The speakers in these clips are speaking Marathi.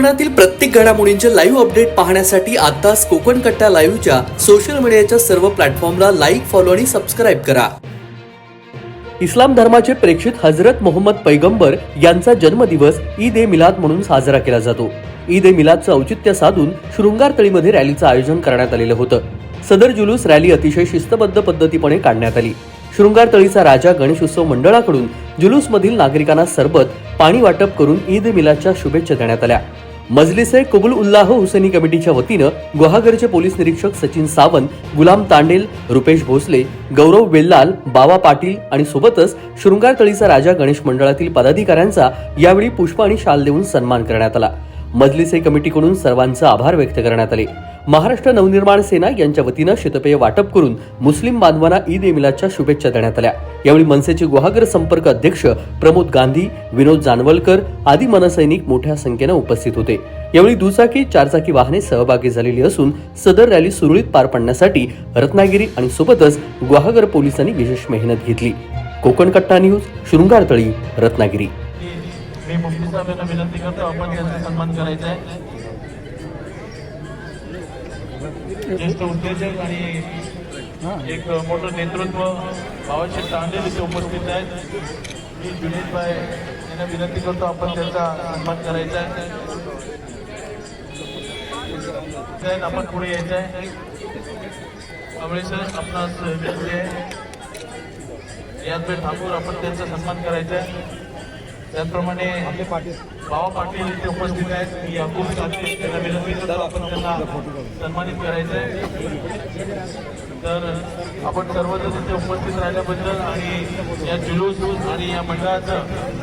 कोकणातील प्रत्येक घडामोडींचे लाईव्ह अपडेट पाहण्यासाठी आताच कोकण कट्टा लाईव्हच्या सोशल मीडियाच्या सर्व प्लॅटफॉर्मला लाईक फॉलो आणि सबस्क्राईब करा. इस्लाम धर्माचे प्रेक्षित हजरत मोहम्मद पैगंबर यांचा जन्मदिवस ईद ए मिलाद म्हणून साजरा केला जातो. ईद ए मिलादचं औचित्य साधून शृंगारतळीमध्ये रॅलीचं आयोजन करण्यात आलेलं होतं. सदर जुलूस रॅली अतिशय शिस्तबद्ध पद्धतीपणे काढण्यात आली. शृंगारतळीचा राजा गणेश उत्सव मंडळाकडून जुलूसमधील नागरिकांना सरबत पाणी वाटप करून ईद ए मिलादच्या शुभेच्छा देण्यात आल्या. मजलिसे कबुल उल्लाह हुसेनी कमिटीच्या वतीनं गुहागरचे पोलीस निरीक्षक सचिन सावंत गुलाम तांडेल रुपेश भोसले गौरव वेल्लाल बावा पाटील आणि सोबतच शृंगारतळीचा राजा गणेश मंडळातील पदाधिकाऱ्यांचा यावेळी पुष्प आणि शाल देऊन सन्मान करण्यात आला. मजलिसे कमिटीकडून सर्वांचे आभार व्यक्त करण्यात आले. महाराष्ट्र नवनिर्माण सेना यांच्या वतीनं शेतपेय वाटप करून मुस्लिम बांधवांना ईद ए मिलादच्या शुभेच्छा देण्यात आल्या. यावेळी मनसेचे गुहागर संपर्क अध्यक्ष प्रमोद गांधी विनोद जानवलकर आदी मनसैनिक मोठ्या संख्येनं उपस्थित होते. यावेळी दुचाकी चारचाकी वाहने सहभागी झालेली असून सदर रॅली सुरळीत पार पाडण्यासाठी रत्नागिरी आणि सोबतच गुहागर पोलिसांनी विशेष मेहनत घेतली. कोकण कट्टा न्यूज शृंगारतळी रत्नागिरी. मी मुफ्ती साहेबांना विनंती करतो. आपण त्यांचा सन्मान करायचा आहे. ज्येष्ठ उद्योजक आणि एक मोठं नेतृत्व बाबाशे तांडे इथे उपस्थित आहेत. मी जुनेद भाई यांना विनंती करतो आपण त्यांचा सन्मान करायचा आहे. आपण पुढे यायचं आहे. कमळे सर आपणास विनंती आहे. यात ठाकूर आपण त्यांचा सन्मान करायचा आहे. त्याचप्रमाणे आपले पाटील बाबा पाटील इथे उपस्थित आहेत. मी अब्दुल साठे त्यांना विनंती करतो. आपण त्यांना सन्मानित करायचं आहे. तर आपण सर्वजण इथे उपस्थित राहिल्याबद्दल आणि या जुलूस आणि या मंडळाचं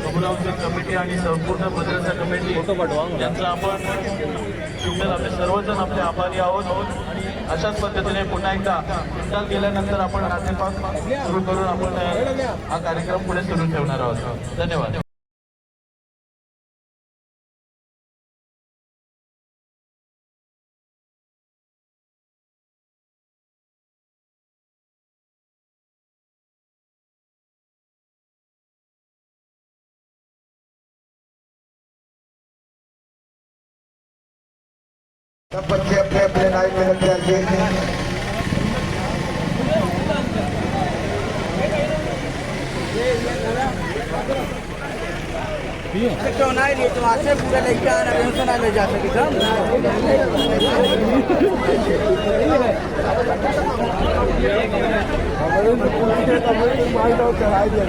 अमरावती कमिटी आणि संपूर्ण भद्रता कमिटी यांचा आपण शुभेच्छा आपले सर्वजण आपले आभारी आहोत. आणि अशाच पद्धतीने पुन्हा एकदा निकाल गेल्यानंतर आपण नातेपाक सुरू करून आपण हा कार्यक्रम पुढे सुरू ठेवणार आहोत. धन्यवाद. सब बच्चे अपने अपने लाइन में लग जाइए क्यों ना ये तो आज से पूरा लेके आना कहीं से ना ले जा सके हम चढ़ाई दिया